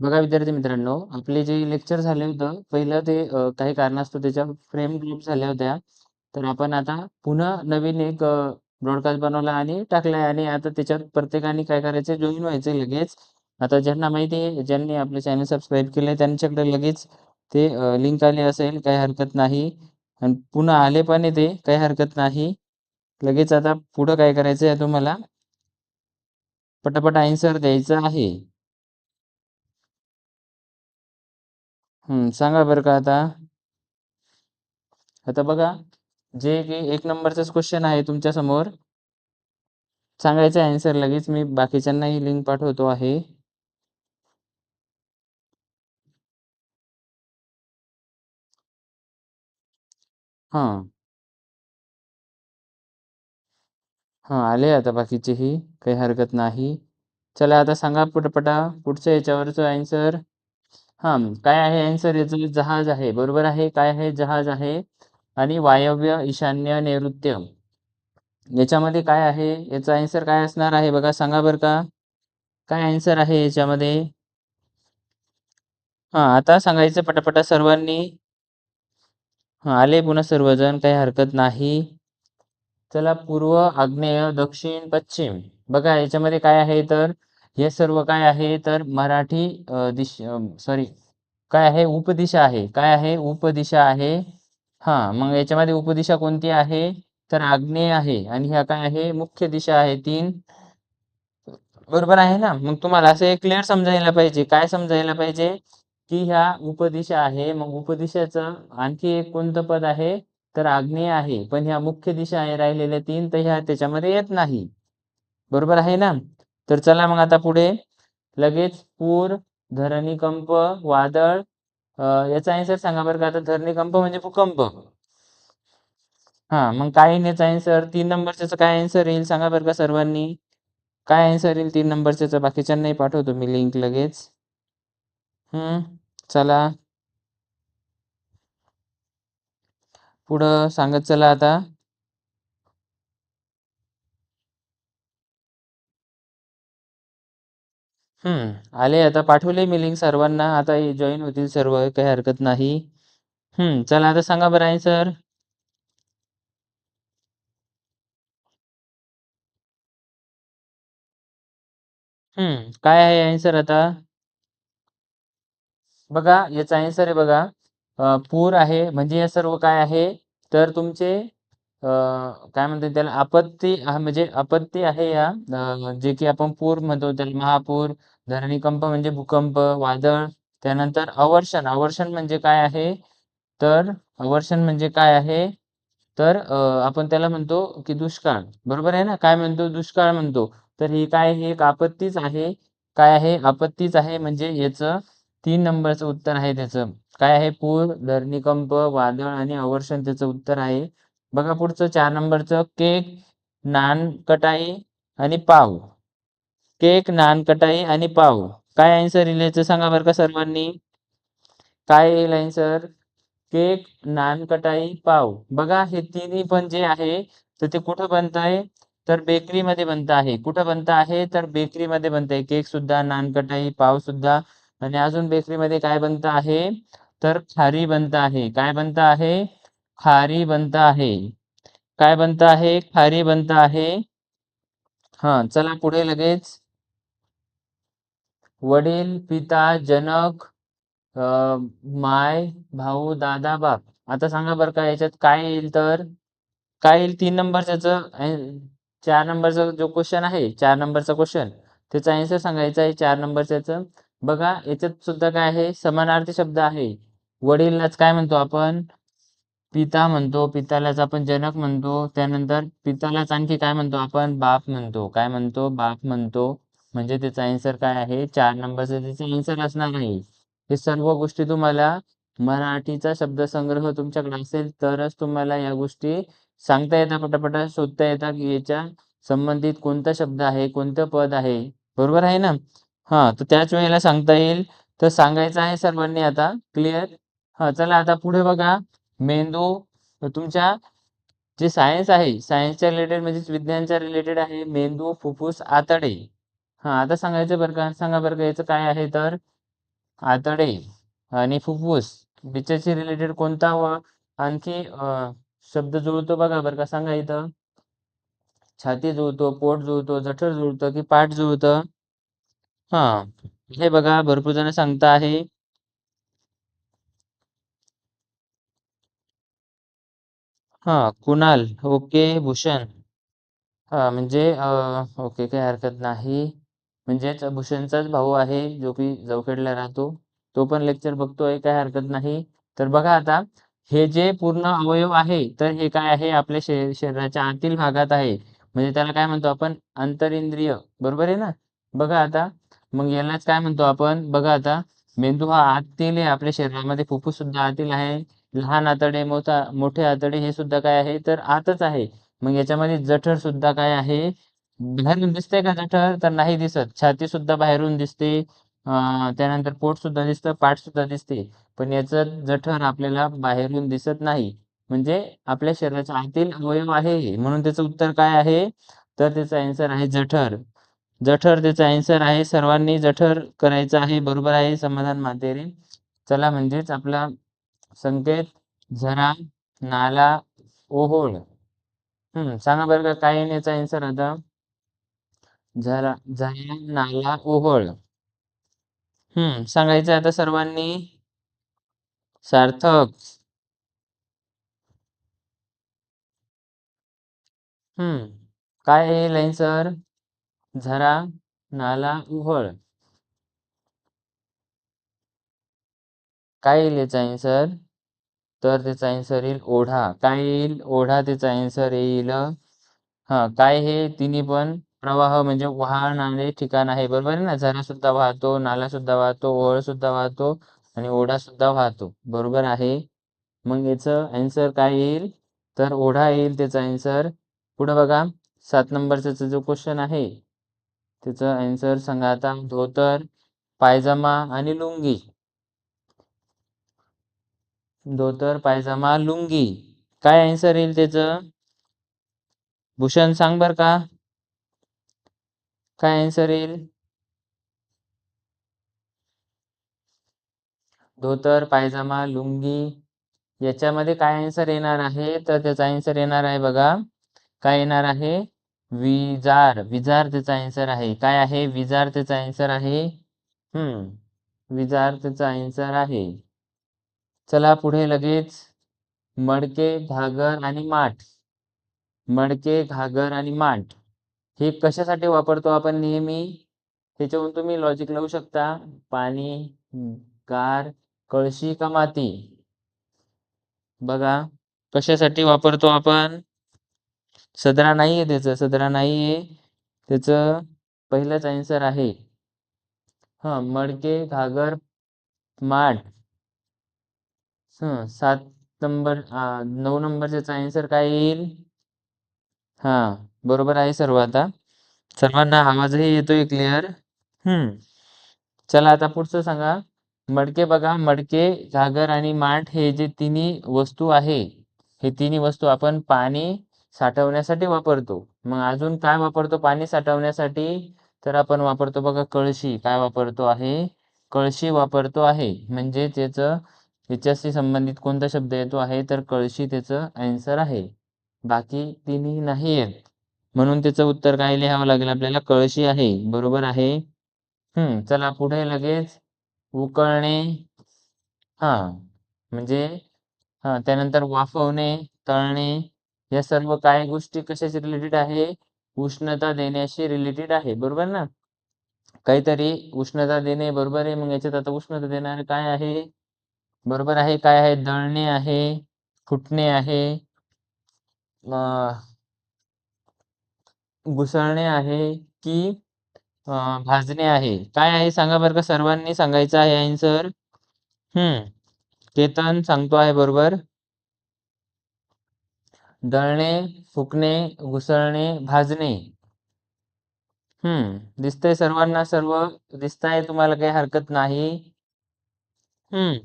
बघा विद्यार्थी मित्रांनो आपले जे लेक्चर झाले होतं पहिलं ते अ, काही कारणास्तव त्याच्या फ्रेम ग्रुप झाल्या होत्या. तर आपण आता पुन्हा नवीन एक ब्रॉडकास्ट बनवला आणि टाकलाय आणि आता त्याच्यात प्रत्येकाने काय करायचं जॉईन व्हायचं लगेच. आता ज्यांना माहिती आहे ज्यांनी आपले चॅनल सबस्क्राईब केले त्यांच्याकडे लगेच ते लिंक आले असेल काही हरकत नाही. आणि पुन्हा आले पण आहे ते काही हरकत नाही. लगेच आता पुढं काय करायचं आहे तुम्हाला? पटापट आन्सर द्यायचं आहे. हं, सांगा बरं का आता. आता बघा जे की एक नंबरचाच क्वेश्चन आहे तुमच्यासमोर. सांगायचं आन्सर लगेच मी बाकीच्यांनाही लिंक पाठवतो आहे. हां. हां आले आता बाकीचेही काही हरकत नाही. चला आता सांगा पटपटा पुढच्या याच्यावरचं आन्सर हां काय आहे आन्सर याचं जहाज आहे बरोबर आहे? काय आहे जहाज आहे? आणि वायव्य ईशान्य नैऋत्य. याच्यामध्ये काय आहे? याचा आन्सर काय असणार आहे बघा सांगा बरं का. काय आन्सर आहे याच्यामध्ये? हां आता सांगायचं पटापटा सर्वांनी. हां आले पुन्हा सर्वजण काही हरकत नाही. चला पूर्व आग्नेय दक्षिण पश्चिम. बघा याच्यामध्ये काय आहे तर हे सर्व काय आहे? तर मराठी दिश सॉरी काय आहे? उपदिशा आहे. काय आहे? उपदिशा आहे. हा मग याच्यामध्ये उपदिशा कोणती आहे? तर आग्नेय आहे. आणि ह्या काय आहे? मुख्य दिशा आहे. तीन. बरोबर आहे ना? मग तुम्हाला असं क्लिअर समजायला पाहिजे. काय समजायला पाहिजे? की ह्या उपदिशा आहे. मग उपदिशाचं आणखी एक कोणतं पद आहे? तर आग्नेय आहे. पण ह्या मुख्य दिशा आहे राहिलेल्या तीन तर ह्या त्याच्यामध्ये येत नाही. बरोबर आहे ना? तर चला मग आता पुढे. लगेच पूर धरणीकंप वादळ याचा आन्सर सांगा बरं का. आता धरणीकंप म्हणजे भूकंप. हा मग काय येईल याचा आन्सर तीन नंबरच्याचं काय आन्सर येईल सांगा बरं का सर्वांनी. काय आन्सर येईल तीन नंबरच्याचं बाकीच्यांनाही पाठवतो मी लिंक लगेच. हम्म चला. पुढं सांगत चला आता. हम्म आले आता पाठवले मी लिंक सर्वांना. आता जॉईन होतील सर्व काही हरकत नाही. चला आता सांगा बरं आन्सर हम्म काय आहे आन्सर आता? बघा याचा आन्सर आहे बघा. पूर आहे म्हणजे या सर्व काय आहे? तर तुमचे काय म्हणतात त्याला? आपत्ती म्हणजे आपत्ती आहे या जे की आपण पूर म्हणतो त्याला महापूर धरणीकंप म्हणजे भूकंप वादळ त्यानंतर अवर्षण. अवर्षण म्हणजे काय आहे? तर अवर्षण म्हणजे काय आहे? तर आपण त्याला म्हणतो की दुष्काळ. बरोबर आहे ना? काय म्हणतो? दुष्काळ म्हणतो. तर हे काय हे एक आपत्तीच आहे. काय आहे? आपत्तीच आहे म्हणजे याचं तीन नंबरचं उत्तर आहे त्याचं. काय आहे? पूर धरणीकंप वादळ आणि अवर्षण त्याचं उत्तर आहे. बघा पुढचं चार नंबरचं. केक नान कटाई आणि पाव. केक नान कटाई आणि पाव. काय आन्सर येईल याचं सांगा बरं का सर्वांनी. काय येईल आन्सर केक नान कटाई पाव. बघा हे तिन्ही पण जे आहे तर ते कुठं बनत आहे? तर बेकरीमध्ये बनत आहे. कुठं बनत आहे? तर बेकरीमध्ये बनत आहे. केक सुद्धा नान कटाई पाव सुद्धा. आणि अजून बेकरीमध्ये काय बनत आहे? तर खारी बनत आहे. काय बनत आहे? खारी बनत आहे. काय बनत आहे? खारी बनत आहे. हा चला पुढे लगेच. वडील पिता जनक माय भाऊ दादा बाप. आता सांगा बरं का याच्यात काय येईल तर? काय येईल तीन नंबरच्याच? चार नंबरचा जो क्वेश्चन आहे चार नंबरचा क्वेश्चन त्याचा आन्सर सांगायचा आहे चार नंबरच्याच. बघा याच्यात सुद्धा काय आहे? समानार्थी शब्द आहे. वडीललाच काय म्हणतो आपण? पिता म्हणतो पितालाच आपण जनक म्हणतो त्यानंतर पितालाच आणखी काय म्हणतो आपण? बाप म्हणतो. काय म्हणतो? बाप म्हणतो. म्हणजे त्याचा आन्सर काय आहे? चार नंबरचा त्याचा आन्सर असणार नाही हे सर्व गोष्टी तुम्हाला मराठीचा शब्दसंग्रह तुमच्याकडे असेल तरच तुम्हाला या गोष्टी सांगता येतात पटापटा शोधता येतात की याच्या संबंधित कोणता शब्द आहे कोणतं पद आहे. बरोबर आहे ना? हा तर त्याच वेळेला सांगता येईल. तर सांगायचं आहे सर्वांनी आता क्लिअर हा चला आता पुढे बघा. मेंदू तुमच्या जे सायन्स आहे सायन्सच्या रिलेटेड म्हणजेच विज्ञानच्या रिलेटेड आहे मेंदू फुफ्फुस आतडे. हा आता सांगायचं बरं का? सांगा बरं का याचं काय आहे तर? आतडे आणि फुफ्फुस याच्याशी रिलेटेड कोणता व आणखी शब्द जुळतो बघा बरं का? सांगा इथं. छाती जुळतो पोट जुळतो जठर जुळतं की पाठ जुळतं? हा हे बघा भरपूर जण सांगता आहे. हा कुणाल. ओके भूषण. हा म्हणजे ओके काही हरकत नाही. म्हणजेच भूषणचाच भाऊ आहे जो की जवखेडला राहतो. तो पण लेक्चर बघतोय काही हरकत नाही. तर बघा आता हे जे पूर्ण अवयव आहे तर हे काय आहे? आपल्या शरीराच्या आतील भागात आहे. म्हणजे त्याला काय म्हणतो आपण? अंतरिंद्रिय. बरोबर आहे ना? बघा आता मग यालाच काय म्हणतो आपण? बघा आता मेंदू हा आतील आहे आपल्या शरीरामध्ये फुफ्फुस सुद्धा आतील आहे. लहान आतडे मोठा मोठे आतडे हे सुद्धा काय आहे? तर आतच आहे. मग याच्यामध्ये जठर सुद्धा काय आहे? बाहेरून दिसते का जठर? तर नाही दिसत. छाती सुद्धा बाहेरून दिसते. त्यानंतर पोट सुद्धा दिसतं पाठ सुद्धा दिसते. पण याचं जठर आपल्याला बाहेरून दिसत नाही. म्हणजे आपल्या शरीराच्या आतील अवयव आहे म्हणून त्याचं उत्तर काय आहे? तर त्याचा आन्सर आहे जठर. जठर त्याचा आन्सर आहे. सर्वांनी जठर करायचं आहे. बरोबर आहे. समाधान मातेरे चला म्हणजेच आपला संकेत झरा नाला ओहोळ. हम्म सांगा बरं का काय येण्याचा आन्सर आता? झरा झरा नाला ओहोळ. हम्म सांगायचं आता सर्वांनी? सार्थक. हम्म काय येईल आन्सर झरा नाला ओहोळ. काय येईल याचा आन्सर तर त्याचा आन्सर येईल ओढा. काय येईल? ओढा त्याचा आन्सर येईल. हा काय हे? तिन्ही पण प्रवाह म्हणजे वाहणारे ठिकाण आहे. बरोबर आहे ना? झरा सुद्धा वाहतो नाला सुद्धा वाहतो ओळ सुद्धा वाहतो आणि ओढा सुद्धा वाहतो. बरोबर आहे? मग याचं आन्सर काय येईल? तर ओढा येईल त्याचा आन्सर पुढे बघा. सात नंबरचा जो क्वेश्चन आहे त्याचं आन्सर सांगा आता. धोतर पायजमा आणि लुंगी. धोतर पायजमा लुंगी. काय आन्सर येईल त्याचं? भूषण सांग बर का. काय आन्सर येईल? धोतर पायजमा लुंगी. याच्यामध्ये काय आन्सर येणार आहे? तर त्याचा आन्सर येणार आहे बघा. काय येणार आहे? विजार. विजार त्याचा आन्सर आहे. काय आहे? विजार त्याचा आन्सर आहे. हम्म. विजार त्याचा आन्सर आहे. चला पुढे लगेच. मडके घागर आणि माठ. मडके घागर आणि माठ. हे कशासाठी वापरतो आपण नेहमी? त्याच्यावरून तुम्ही लॉजिक लावू शकता. पाणी गार कळशी का माती? बघा कशासाठी वापरतो आपण? सदरा नाहीये त्याचं सदरा नाहीये त्याच त्याचं पहिलंच आन्सर आहे. हा मडके घागर माठ. सात नंबर नऊ नंबरचा आन्सर काय येईल? हां बरोबर आहे सर्व आता. सर्वांना आवाजही येतोय क्लिअर हम्म चला आता पुढचं सांगा. मडके बघा मडके घागर आणि माठ हे जे तिन्ही वस्तू आहे हे तिन्ही वस्तू आपण पाणी साठवण्यासाठी वापरतो. मग अजून काय वापरतो पाणी साठवण्यासाठी? तर आपण वापरतो बघा कळशी. काय वापरतो आहे? कळशी वापरतो आहे. म्हणजे त्याचं याच्याशी संबंधित कोणता शब्द येतो आहे तर कळशी त्याचं आन्सर आहे. बाकी तिन्ही नाही आहेत म्हणून त्याचं उत्तर काय लिहावं लागेल आपल्याला? कळशी आहे. बरोबर आहे. हम्म चला पुढे लगेच. उकळणे. हा म्हणजे हा त्यानंतर वाफवणे तळणे. या सर्व काय गोष्टी कशाशी रिलेटेड आहे? उष्णता देण्याशी रिलेटेड आहे. बरोबर ना? काहीतरी उष्णता देणे बरोबर आहे. मग याच्यात आता उष्णता देणारे काय आहे? बरोबर आहे. काय आहे? दळणे आहे फुटणे आहे घुसळणे आहे की भाजणे आहे. काय आहे? सांगा बरं का सर्वांनी सांगायचं आहे आन्सर हम्म. केतन सांगतो आहे बरोबर. दळणे फुकणे घुसळणे भाजणे. हम्म. दिसतंय सर्वांना सर्व दिसताय तुम्हाला काही हरकत नाही. हम्म.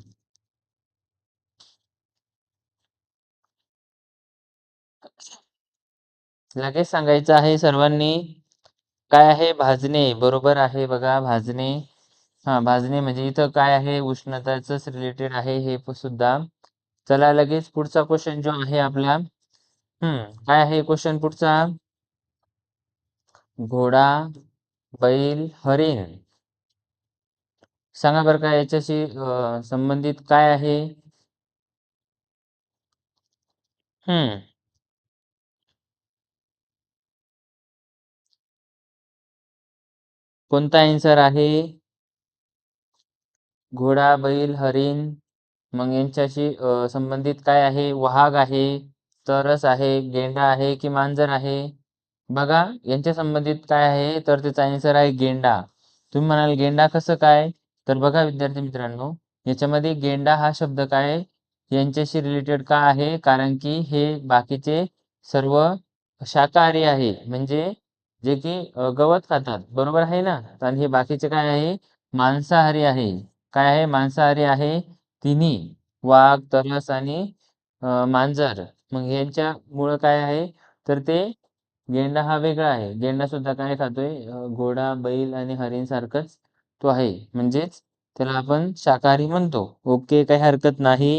लगेच सांगायचं आहे सर्वांनी? काय आहे भाजणे? बरोबर आहे बघा भाजणे. हा भाजणे म्हणजे इथं काय आहे? उष्णताच रिलेटेड आहे हे सुद्धा. चला लगेच पुढचा क्वेश्चन जो आहे आपला. हम्म काय आहे क्वेश्चन पुढचा? घोडा बैल हरिण. सांगा बरं का याच्याशी संबंधित काय आहे? हम्म. कोणता आन्सर आहे? घोडा बैल हरिण मग यांच्याशी संबंधित काय आहे? वाघ आहे तरस आहे गेंडा आहे की मांजर आहे? बघा यांच्या संबंधित काय आहे? तर त्याचा आन्सर आहे गेंडा. तुम्ही म्हणाल गेंडा कसं काय? तर बघा विद्यार्थी मित्रांनो याच्यामध्ये गेंडा हा शब्द काय? यांच्याशी रिलेटेड का आहे? कारण की हे बाकीचे सर्व शाकाहारी आहे. म्हणजे जे की गवत खातात. बरोबर आहे ना? आणि हे बाकीचे काय आहे? मांसाहारी आहे. काय आहे मांसाहारी? आहे तिन्ही वाघ तरस आणि मांजर. मग यांच्यामुळं काय आहे? तर ते गेंडा हा वेगळा आहे. गेंडा सुद्धा काय खातोय? घोडा बैल आणि हरिण सारखंच तो आहे. म्हणजेच त्याला आपण शाकाहारी म्हणतो. ओके काही हरकत नाही.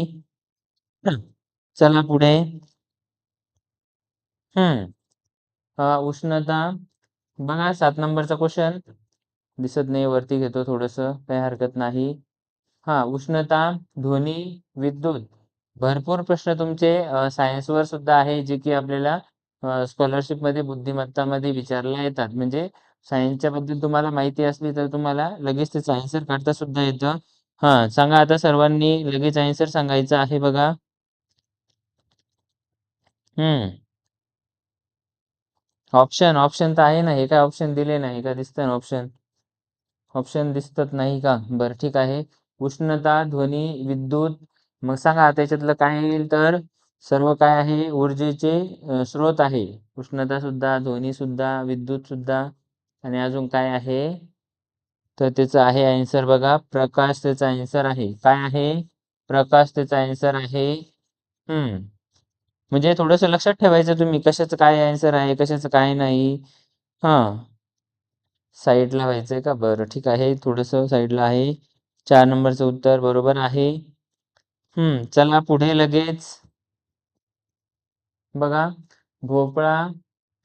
चला पुढे. हम्म. उष्णता बघा सात नंबरचा क्वेश्चन दिसत नाही वरती घेतो थोडंसं काही हरकत नाही. हा उष्णता ध्वनी विद्युत. भरपूर प्रश्न तुमचे सायन्सवर सुद्धा आहे जे की आपल्याला अ, स्कॉलरशिपमध्ये बुद्धिमत्तामध्ये विचारला येतात. म्हणजे सायन्सच्या बद्दल तुम्हाला माहिती असली तर तुम्हाला लगेच ते आन्सर काढता सुद्धा येतं. हा सांगा आता सर्वांनी लगेच आन्सर सांगायचं आहे बघा. हम्म. ऑप्शन ऑप्शन तर आहे ना. हे काय ऑप्शन दिले नाही का? दिसतं ना ऑप्शन ऑप्शन दिसतात नाही का? बरं ठीक आहे. उष्णता ध्वनी विद्युत. मग सांगा त्याच्यातलं काय येईल तर? सर्व काय आहे? ऊर्जेचे स्रोत आहे. उष्णता सुद्धा ध्वनी सुद्धा विद्युत सुद्धा. आणि अजून काय आहे? तर त्याचं आहे आन्सर बघा. प्रकाश त्याचा आन्सर आहे. काय आहे? प्रकाश त्याचा आन्सर आहे. हम्म. म्हणजे थोडंसं लक्षात ठेवायचं तुम्ही कशाचं काय आन्सर आहे कशाचं काय नाही. हां. साईडला व्हायचंय का? बरं ठीक आहे. थोडंसं साईडला आहे. चार नंबरचं उत्तर बरोबर आहे. हम्म चला पुढे लगेच. बघा भोपळा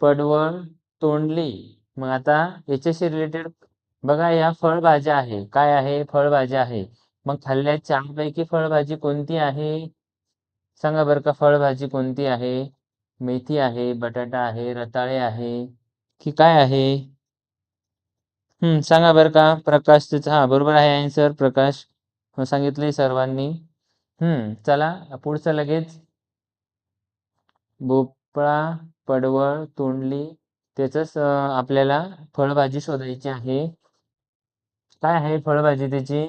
पडवळ तोंडली. मग आता याच्याशी रिलेटेड बघा या फळभाज्या आहे. काय आहे? फळभाज्या आहे. मग खाल्ल्या चारपैकी फळभाजी कोणती आहे? सांगा बरं का फळभाजी कोणती आहे? मेथी आहे बटाटा आहे रताळे आहे की काय आहे? हम्म सांगा बरं का प्रकाश त्याचा हा बरोबर आहे आन्सर प्रकाश. हो, सांगितले सर्वांनी. हम्म चला पुढचं लगेच. भोपळा पडवळ तोंडली त्याच आपल्याला फळभाजी शोधायची आहे. काय आहे फळभाजी त्याची?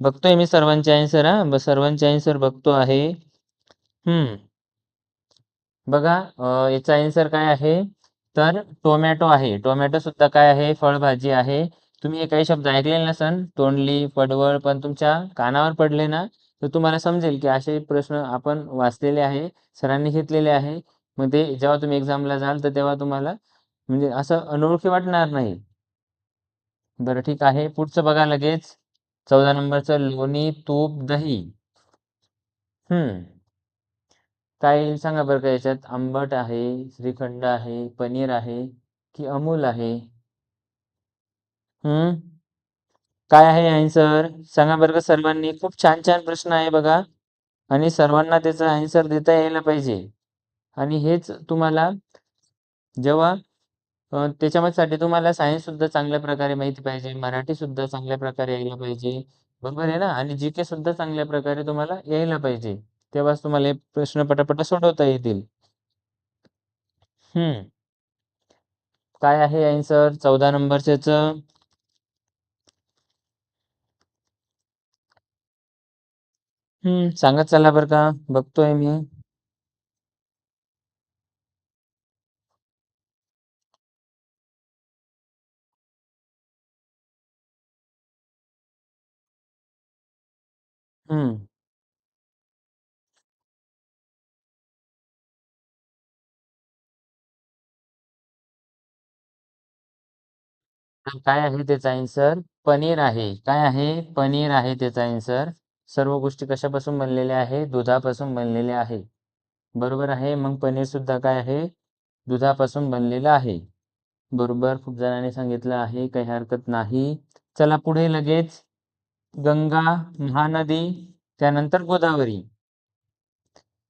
बघतोय मी सर्वांचे आन्सर हा. सर्वांचे आन्सर बघतो आहे. हम्म. बघा याचा आन्सर काय आहे? तर टोमॅटो आहे. टोमॅटो सुद्धा काय आहे? फळभाजी आहे. तुम्ही हे काही शब्द ऐकलेले नसन तोंडली पडवळ पण तुमच्या कानावर पडले ना तर तुम्हाला समजेल की असे प्रश्न आपण वाचलेले आहे सरांनी घेतलेले आहे. मग ते जेव्हा तुम्ही एक्झामला जाल तर तेव्हा तुम्हाला म्हणजे असं अनोळखी वाटणार नाही. बरं ठीक आहे. पुढचं बघा लगेच. चौदा नंबरचं लोणी तूप दही. हम्म. काय येईल सांगा बरं का याच्यात? आंबट आहे श्रीखंड आहे पनीर आहे की अमूल आहे? हम्म. काय आहे आन्सर सांगा बरं का सर्वांनी. खूप छान छान प्रश्न आहे बघा. आणि सर्वांना त्याचा आन्सर देता यायला पाहिजे. आणि हेच तुम्हाला जेव्हा अ, त्याच्यामध्ये तुम्हाला सायन्स सुद्धा चांगल्या प्रकारे माहिती पाहिजे मराठी सुद्धा चांगल्या प्रकारे यायला पाहिजे बरोबर आहे ना? आणि जी के सुद्धा चांगल्या प्रकारे तुम्हाला यायला पाहिजे. तेव्हाच तुम्हाला हे प्रश्न पटापट सोडवता येतील. हम्म. काय आहे आन्सर चौदा नंबरच्याच हम्म सांगत चला बरं का? बघतोय मी. हम्म तर काय आहे त्याचा आन्सर पनीर आहे. काय आहे? पनीर आहे त्याचा आन्सर सर्व गोष्टी कशापासून बनलेल्या आहे दुधापासून बनलेल्या आहे बरोबर आहे? मग पनीर सुद्धा काय आहे? दुधापासून बनलेलं आहे. बरोबर? खूप जणांनी सांगितलं आहे. काही हरकत नाही. चला पुढे लगेच. गंगा महानदी त्यानंतर गोदावरी.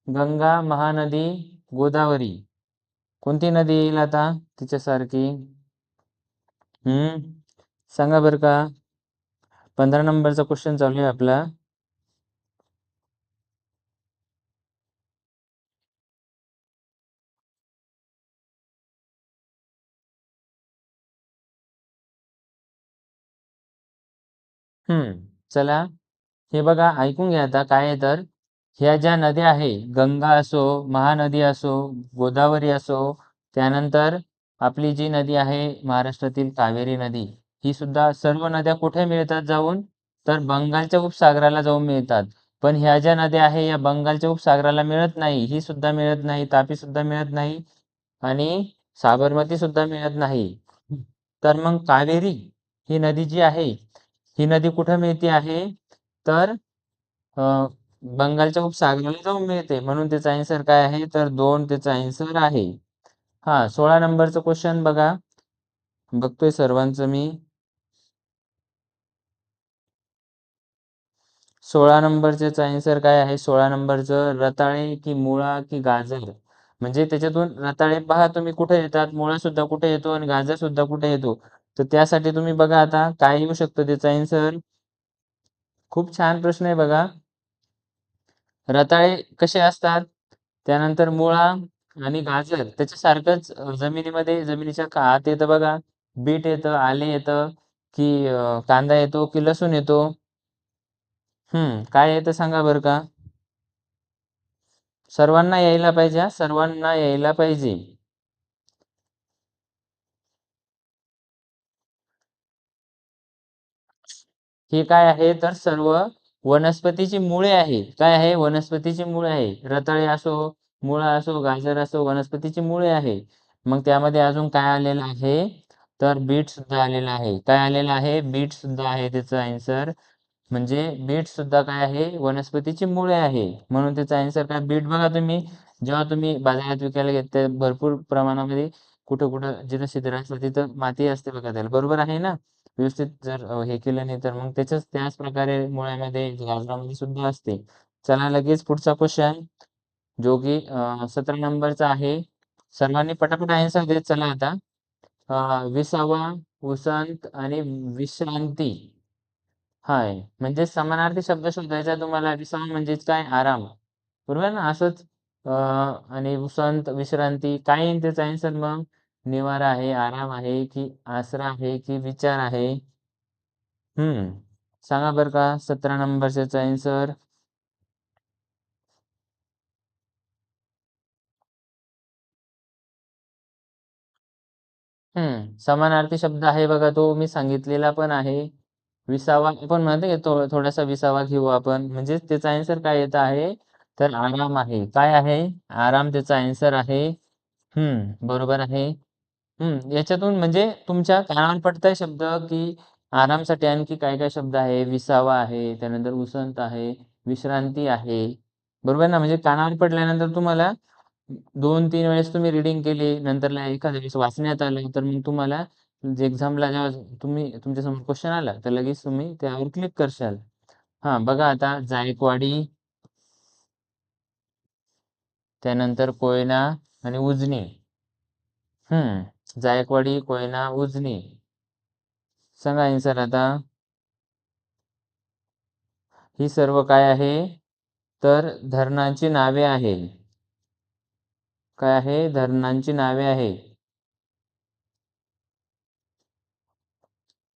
गंगा महानदी गोदावरी. कोणती नदी येईल आता तिच्यासारखी? हम्म सांगा बरं का. पंधरा नंबरचा क्वेश्चन चालू आहे आपला. हम्म. चला हे बघा ऐकून घ्या आता काय आहे तर. ह्या ज्या नद्या आहे गंगा असो महानदी असो गोदावरी असो त्यानंतर आपली जी नदी आहे महाराष्ट्रातील कावेरी नदी ही सुद्धा सर्व नद्या कुठे मिळतात जाऊन? तर बंगालच्या उपसागराला जाऊन मिळतात. पण ह्या ज्या नद्या आहे या बंगालच्या उपसागराला मिळत नाही ही सुद्धा मिळत नाही तापी सुद्धा मिळत नाही आणि साबरमती सुद्धा मिळत नाही. तर मग कावेरी ही नदी जी आहे ही नदी कुठं मिळते आहे? तर बंगालच्या उपसागराला जाऊन मिळते. म्हणून त्याचा आन्सर काय आहे? तर दोन त्याचा आन्सर आहे. हा सोळा नंबरचं क्वेश्चन बघा. बघतोय सर्वांचं मी. सोळा नंबरचे आन्सर काय आहे? सोळा नंबरचं रताळे की मुळा की गाजर? म्हणजे त्याच्यातून रताळे पहा तुम्ही कुठे येतात? मुळा सुद्धा कुठे येतो आणि गाजर सुद्धा कुठे येतो? तर त्यासाठी तुम्ही बघा आता काय येऊ शकतं त्याचा आन्सर खूप छान प्रश्न आहे बघा. रताळे कसे असतात? त्यानंतर मुळा आणि गाजर त्याच्यासारखंच जमिनीमध्ये जमिनीच्या आत येतं बघा. बीट येतं आले येतं की कांदा येतो की लसूण येतो. हम्म काय येतं सांगा बरं का? सर्वांना यायला पाहिजे सर्वांना यायला पाहिजे. हे काय आहे? तर सर्व वनस्पतीची मुळे आहे. काय आहे? वनस्पतीची मुळे आहे. रताळे असो मुळा असो गाजर असो वनस्पतीची मुळे आहे. मग त्यामध्ये अजून काय आलेलं आहे? तर बीट सुद्धा आलेलं आहे. काय आलेलं आहे? बीट सुद्धा आहे त्याचा आन्सर म्हणजे बीट सुद्धा काय आहे? वनस्पतीची मुळे आहे. म्हणून त्याचा आन्सर काय? बीट बघा तुम्ही. जेव्हा तुम्ही बाजारात विकायला घेता भरपूर प्रमाणामध्ये कुठं कुठं जिथं शिद्र असतं तिथं माती असते बघा त्याला. बरोबर आहे ना? व्यवस्थित जर हे केलं नाही तर मग त्याच्याच त्याच प्रकारे मुळ्यामध्ये गाजरामध्ये सुद्धा असते. चला लगेच पुढचा क्वेश्चन जो की सतरा नंबरचा आहे. सर्वांनी पटापट आन्सर देत चला आता. विसावा वसंत आणि विश्रांती. हाय. म्हणजे समानार्थी शब्द शोधायचा तुम्हाला. विसावा म्हणजेच काय? आराम. बरोबर ना? असंच. आणि वसंत विश्रांती. काय येईल त्याचा आन्सर मग? निवारा आहे आराम आहे की आसरा आहे की विचार आहे? हम्म. सांगा बरं का सतरा नंबरचा आन्सर हम्म. समानार्थी शब्द आहे बघा तो मी सांगितलेला पण आहे. विसावा आपण म्हणतो की थो थोडासा विसावा घेऊ आपण. म्हणजे त्याचा आन्सर काय येत आहे? तर आराम आहे. काय आहे? आराम त्याचा आन्सर आहे. हम्म. बरोबर आहे. हम्म याच्यातून म्हणजे तुमच्या कानावर पडताय शब्द की आरामसाठी आणखी काय काय शब्द आहे? विसावा आहे त्यानंतर उसंत आहे विश्रांती आहे. बरोबर ना? म्हणजे कानावर पडल्यानंतर तुम्हाला दोन तीन वेळेस तुम्ही रिडिंग केली नंतरला एखाद्या वेळेस वाचण्यात आलं तर मग तुम्हाला एक्झामला जेव्हा तुम्ही तुमच्यासमोर क्वेश्चन आला तर लगेच तुम्ही त्यावर क्लिक करशाल. हा बघा आता जायकवाडी त्यानंतर कोयना आणि उजनी. हम्म जायकवाडी कोयना उजनी. सांगा आन्सर आता. ही सर्व काय आहे? तर धरणांची नावे आहे काय आहे? धरणांची नावे आहे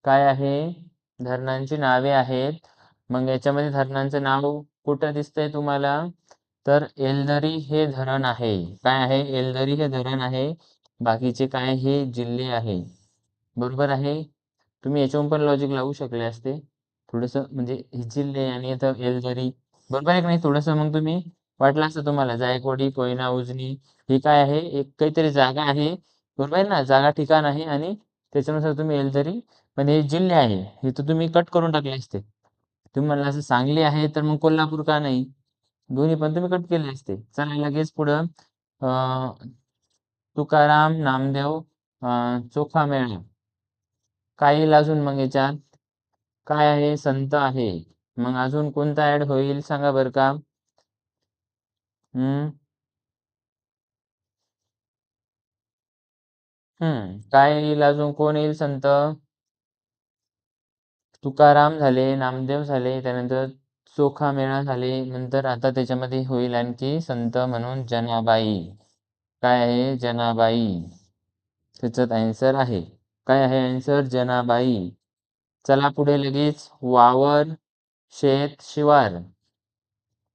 काय आहे? धरणांची नावे आहेत. मग याच्यामध्ये धरणांचं नाव कुठं दिसतंय तुम्हाला? तर एलदरी हे धरण आहे. काय आहे? एलदरी हे धरण आहे. बाकीचे काय हे जिल्हे आहे. बरोबर आहे? तुम्ही याच्यावरून पण लॉजिक लावू शकले असते. थोडंसं म्हणजे हे जिल्हे आणि इथं एलदरी बरोबर आहे की नाही? थोडंसं मग तुम्ही वाटलं असतं तुम्हाला जायकवाडी कोयना उजनी ही काय आहे? एक काहीतरी जागा आहे. बरोबर आहे ना? जागा ठिकाण आहे आणि त्याच्यानुसार तुम्ही एलझरी पण हे जिल्हे आहे. हे तर तुम्ही कट करून टाकले असते. तुम्ही म्हणला असं सांगली आहे तर मग कोल्हापूर का नाही? दोन्ही पण तुम्ही कट केले असते. चला लगेच पुढं तुकाराम नामदेव चोखा मेळा काय येईल अजून मग याच्यात? काय आहे? संत आहे. मग अजून कोणता ऍड होईल? सांगा बर का. हम्म. हम्म. काय येईल अजून? कोण येईल संत? तुकाराम झाले नामदेव झाले त्यानंतर चोखा मेळा झाले नंतर आता त्याच्यामध्ये होईल आणखी संत म्हणून जनाबाई. काय आहे जनाबाई? त्याच्यात आन्सर आहे. काय आहे आन्सर जनाबाई. चला पुढे लगेच. वावर शेत शिवार.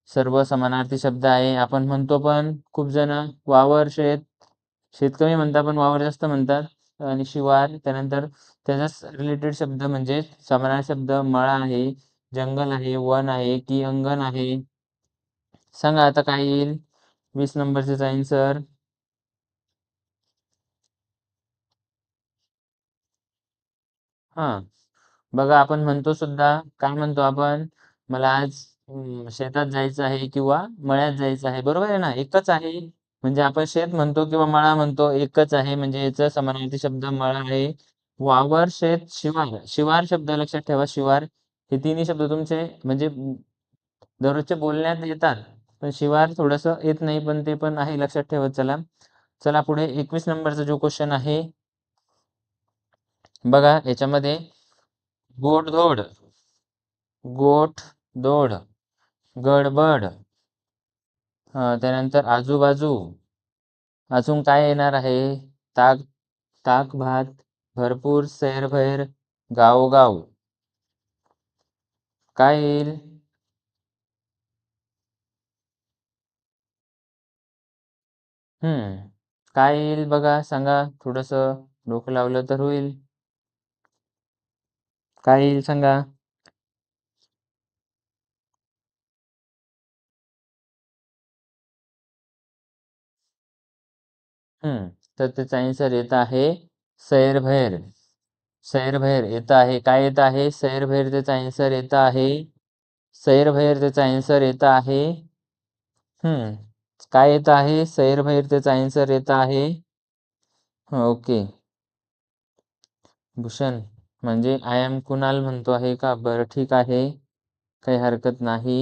सर्व समानार्थी शब्द आहे. आपण म्हणतो पण खूप जण वावर शेत शेत कमी म्हणतात पण वावर जास्त म्हणतात. आणि शिवार त्यानंतर त्याचाच रिलेटेड शब्द म्हणजे समानार्थी शब्द मळा आहे जंगल आहे वन आहे की अंगण आहे. सांगा आता काय येईल? वीस नंबरचे आन्सर हा. बघा आपण म्हणतो सुद्धा काय म्हणतो आपण? मला आज शेतात जायचं आहे किंवा मळ्यात जायचं आहे बरोबर आहे ना? एकच आहे. म्हणजे आपण शेत म्हणतो किंवा मळा म्हणतो एकच आहे. म्हणजे याचा समानार्थी शब्द मळा आहे. वावर शेत शिवार. शिवार शब्द लक्षात ठेवा. शिवार हे तिन्ही शब्द तुमचे म्हणजे दररोजच्या बोलण्यात येतात. पण शिवार थोडस येत नाही पण ते पण आहे लक्षात ठेवत चला. चला पुढे एकवीस नंबरचा जो क्वेश्चन आहे बघा याच्यामध्ये गोडधोड गोठधोड गडबड त्यानंतर आजूबाजू. अजून काय येणार आहे? ताक ताक भात भरपूर सैरभैर गावोगाव. काय येईल? हम्म काय येईल बघा सांगा. थोडस डोकं लावलं तर होईल. काय येईल सांगा? हम्म तर त्याचा आन्सर येत आहे सैरभैर. सैरभैर येत आहे. काय येत आहे? सैरभैर त्याचा आन्सर येत आहे. सैरभैर त्याचा आन्सर येत आहे. हम्म काय येत आहे? सैरभैर त्याचा आन्सर येत आहे. ओके. भूषण. म्हणजे आय एम कुणाल म्हणतो आहे का? बरं ठीक आहे. काही हरकत नाही.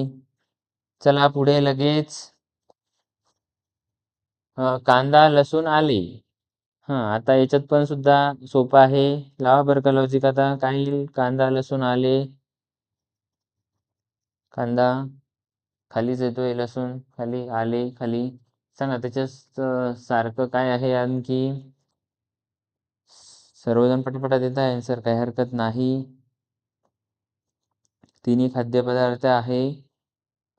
चला पुढे लगेच. कांदा लसूण आले. हां आता याच्यात पण सुद्धा सोपं आहे. लावा बरं का लॉजिक आता. काय येईल कांदा लसूण आले. कांदा. खालीच येतोय लसूण. खाली आले खाली. सांगा त्याच्यात सारखं काय आहे आणखी? सर्वजण पटपटा देत आहे सर काही हरकत नाही. तिन्ही खाद्यपदार्थ आहे.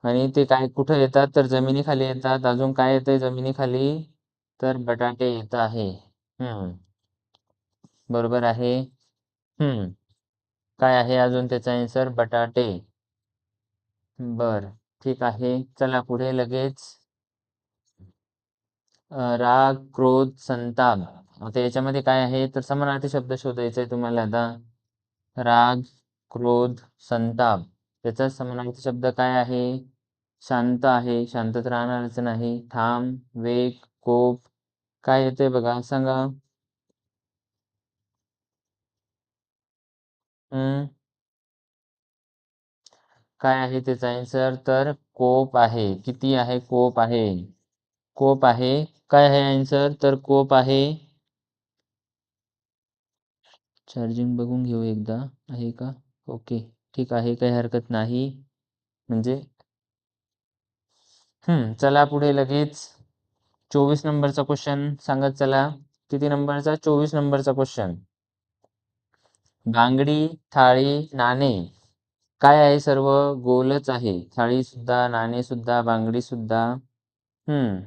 आणि ते काय कुठं येतात? तर जमिनीखाली येतात. अजून काय येतंय? जमिनीखाली तर बटाटे येत आहे. हम्म. बरोबर आहे. हम्म. काय आहे अजून त्याचा आन्सर बटाटे. बर ठीक आहे. चला पुढे लगेच. राग क्रोध संताप. आता याच्यामध्ये काय आहे? तर समानार्थी शब्द शोधायचा आहे तुम्हाला आता. राग क्रोध संताप. त्याचा समानार्थी शब्द काय आहे? शांत आहे. शांतत राहणारच नाही. ठाम वेग कोप. काय येते बघा? सांगा. हम्म काय आहे त्याचा आन्सर तर कोप आहे. किती आहे? कोप आहे. कोप आहे. काय आहे आन्सर तर कोप आहे. चार्जिंग बघून घेऊ एकदा. आहे का? ओके ठीक आहे. काही हरकत नाही. म्हणजे? चला पुढे लगेच. चोवीस नंबरचा क्वेश्चन सांगत चला. किती नंबरचा? चोवीस नंबरचा क्वेश्चन बांगडी थाळी नाणे. काय आहे सर्व? गोलच आहे. थाळी सुद्धा नाणे सुद्धा बांगडी सुद्धा. हम्म.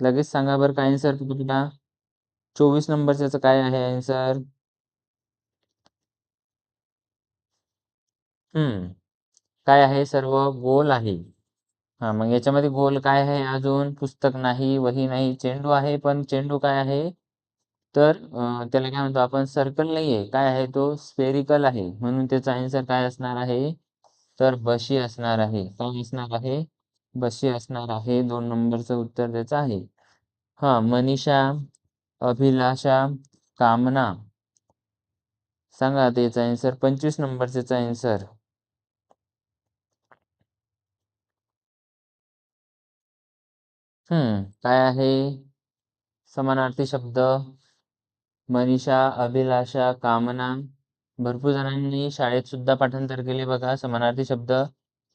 लगेच सांगा बरं काय आन्सर तुला? चोवीस नंबरचं काय आहे आन्सर हम्म. काय आहे सर्व गोल आहे. हा मग याच्यामध्ये गोल काय आहे? अजून पुस्तक नाही वही नाही चेंडू आहे पण चेंडू काय आहे? तर त्याला काय म्हणतो आपण? सर्कल नाहीये. काय आहे? तो स्पेरिकल आहे. म्हणून त्याचा आन्सर काय असणार आहे? तर बशी असणार आहे. काय असणार आहे? बशी असणार आहे. दोन नंबरचं उत्तर त्याचं आहे. हा मनीषा अभिलाषा कामना. सांगा त्याचा आन्सर पंचवीस नंबरचा आन्सर हम्म काय आहे? समानार्थी शब्द. मनीषा अभिलाषा कामना. भरपूर जणांनी शाळेत सुद्धा पाठांतर केले बघा समानार्थी शब्द.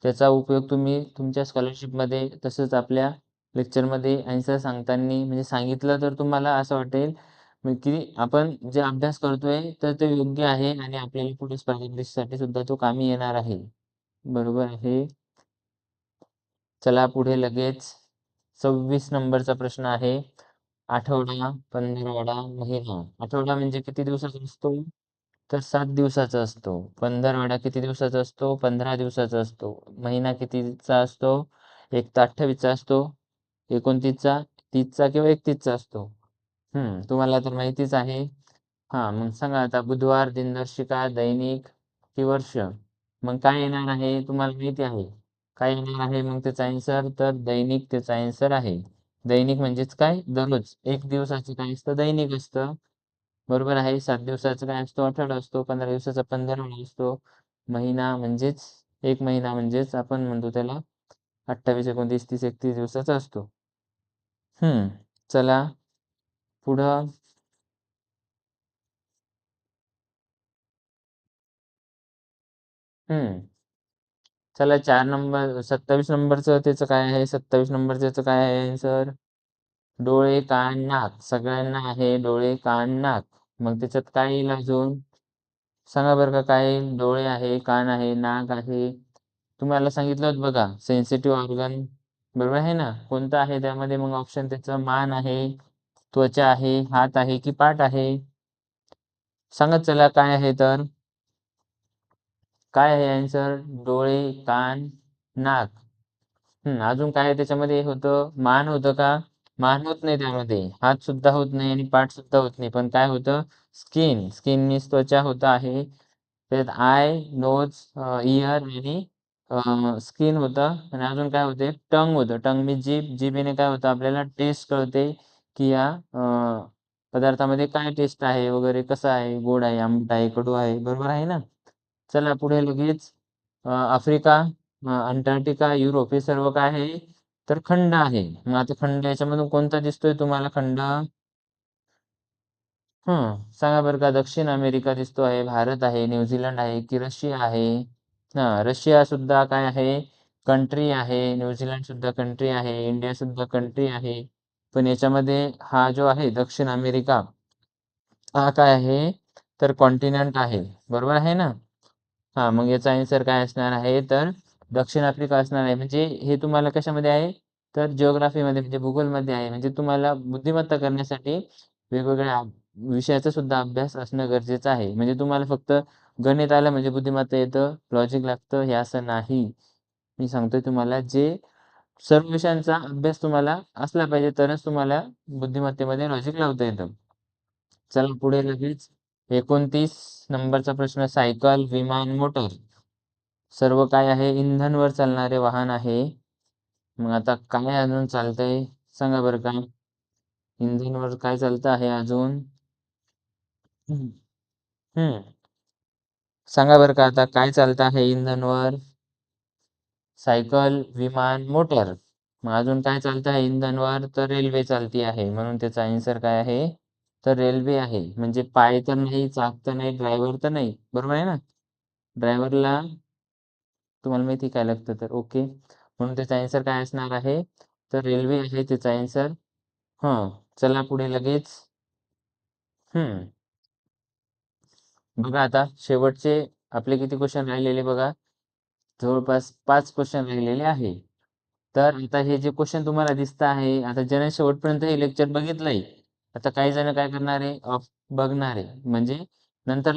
त्याचा उपयोग तुम्ही तुमच्या स्कॉलरशिपमध्ये तसंच आपल्या लेक्चरमध्ये आन्सर सांगताना म्हणजे सांगितलं तर तुम्हाला असं वाटेल की आपण जे अभ्यास करतोय तर ते योग्य आहे आणि आपल्याला पुढे स्पर्धा परीक्षेसाठी सुद्धा तो कामी येणार आहे. बरोबर आहे. चला पुढे लगेच. सव्वीस नंबरचा प्रश्न आहे. आठवडा पंधरवडा महिना. आठवडा म्हणजे किती दिवसाचा असतो? तर सात दिवसाचा असतो. पंधरवडा किती दिवसाचा असतो? पंधरा दिवसाचा असतो. महिना कितीचा असतो? एक तर अठ्ठावीसचा असतो. एकोणतीसचा तीसचा किंवा एकतीसचा असतो. हम्म तुम्हाला तर माहितीच आहे. हा मग सांगा आता बुधवार दिनदर्शिका दैनिक कि वर्ष? मग काय येणार आहे? तुम्हाला माहिती आहे. काय येणार आहे मग त्याचा आन्सर तर दैनिक त्याचा आन्सर आहे. दैनिक म्हणजेच काय? दररोज. एक दिवसाचं काय असतं? दैनिक असतं. बरोबर आहे? सात दिवसाचं काय असतो? आठवडा असतो. पंधरा दिवसाचा पंधरवडा असतो. महिना म्हणजेच एक महिना म्हणजेच आपण म्हणतो त्याला अठ्ठावीस एकोणतीस तीस एकतीस दिवसाचा असतो. हम्म. चला. पुढं. हम्म. चला चार नंबर सत्तावीस नंबरचं त्याचं काय आहे? सत्तावीस नंबरचं काय आहे सर? डोळे कान नाक सगळ्यांना आहे डोळे कान नाक मग त्याच्यात काय येईल अजून? सांगा बरं का काय येईल? डोळे आहे कान आहे नाक आहे. तुम्हाला सांगितलं होतं बघा सेन्सिटिव्ह ऑर्गन बरोबर आहे ना? कोणतं आहे त्यामध्ये? मग ऑप्शन त्याचं मान आहे त्वचा आहे हात आहे की पाठ आहे? सांगत चला काय आहे तर. काय आहे आन्सर डोळे कान नाक. हम्म अजून काय त्याच्यामध्ये? होतं मान होतं का? मान होत नाही त्यामध्ये. हात सुद्धा होत नाही आणि पाठ सुद्धा होत नाही. पण काय होतं? स्किन. स्किन मीन्स त्वचा होत आहे. त्यात आय नोज इयर आणि स्किन होतं. आणि अजून काय होते? टंग होतं. टंग मी जीभ. जिभेने काय होतं? आपल्याला टेस्ट कळते की या पदार्थामध्ये काय टेस्ट आहे वगैरे? कसं आहे? गोड आहे आंबट आहे कडू आहे. बरोबर आहे ना? चला पुढे लगेच. आफ्रिका अंटार्क्टिका युरोप हे सर्व काय आहे? तर खंड आहे. मग आता खंड याच्यामधून कोणता दिसतोय तुम्हाला खंड? हम्म सांगा बरं का. दक्षिण अमेरिका दिसतो आहे भारत आहे न्यूझीलंड आहे की रशिया आहे? हा रशिया सुद्धा काय आहे? कंट्री आहे न्यूझीलंड सुद्धा कंट्री आहे इंडिया सुद्धा कंट्री आहे. पण याच्यामध्ये हा जो आहे दक्षिण अमेरिका हा काय आहे? तर कॉन्टिनेंट आहे. बरोबर आहे ना? हा मग याचा आन्सर काय असणार आहे? तर दक्षिण आफ्रिका असणार आहे. म्हणजे हे तुम्हाला कशामध्ये आहे? तर जिओग्राफीमध्ये म्हणजे भूगोलमध्ये आहे. म्हणजे तुम्हाला बुद्धिमत्ता करण्यासाठी वेगवेगळ्या विषयाचा सुद्धा अभ्यास असणं गरजेचं आहे. म्हणजे तुम्हाला फक्त गणित आलं म्हणजे बुद्धिमत्ता येतं लॉजिक लागतं हे असं नाही. मी सांगतोय तुम्हाला जे सर्व विषयांचा अभ्यास तुम्हाला असला पाहिजे तरच तुम्हाला बुद्धिमत्तेमध्ये लॉजिक लावता येतं. चला पुढे लगेच. एकोणतीस नंबरचा प्रश्न सायकल विमान मोटर. सर्व काय आहे? इंधनवर चालणारे वाहन आहे. मग आता काय अजून चालतंय? सांगा बरं का. इंधनवर काय चालतं आहे अजून? हम्म. सांगा बरं का आता काय चालतं आहे इंधनवर? सायकल विमान मोटर. मग अजून काय चालतं आहे इंधनवर? तर रेल्वे चालती आहे. म्हणून त्याचा आन्सर काय आहे? तर रेल्वे आहे. म्हणजे पाय तर नाही चाक तर नाही ड्रायव्हर तर नाही. बरोबर आहे ना? ड्रायव्हरला तुम्हाला माहिती काय लागतं तर? ओके. म्हणून त्याचा आन्सर काय असणार आहे? तर रेल्वे आहे त्याचा आन्सर हां. चला पुढे लगेच. हम्म बघा आता शेवटचे आपले किती क्वेश्चन राहिलेले बघा. जवळपास पाच क्वेश्चन राहिलेले आहे. तर आता हे जे क्वेश्चन तुम्हाला दिसत आहे आता ज्याने शेवटपर्यंत हे लेक्चर बघितलंय. आता काही जण काय करणार आहे बघणार आहे. म्हणजे नंतर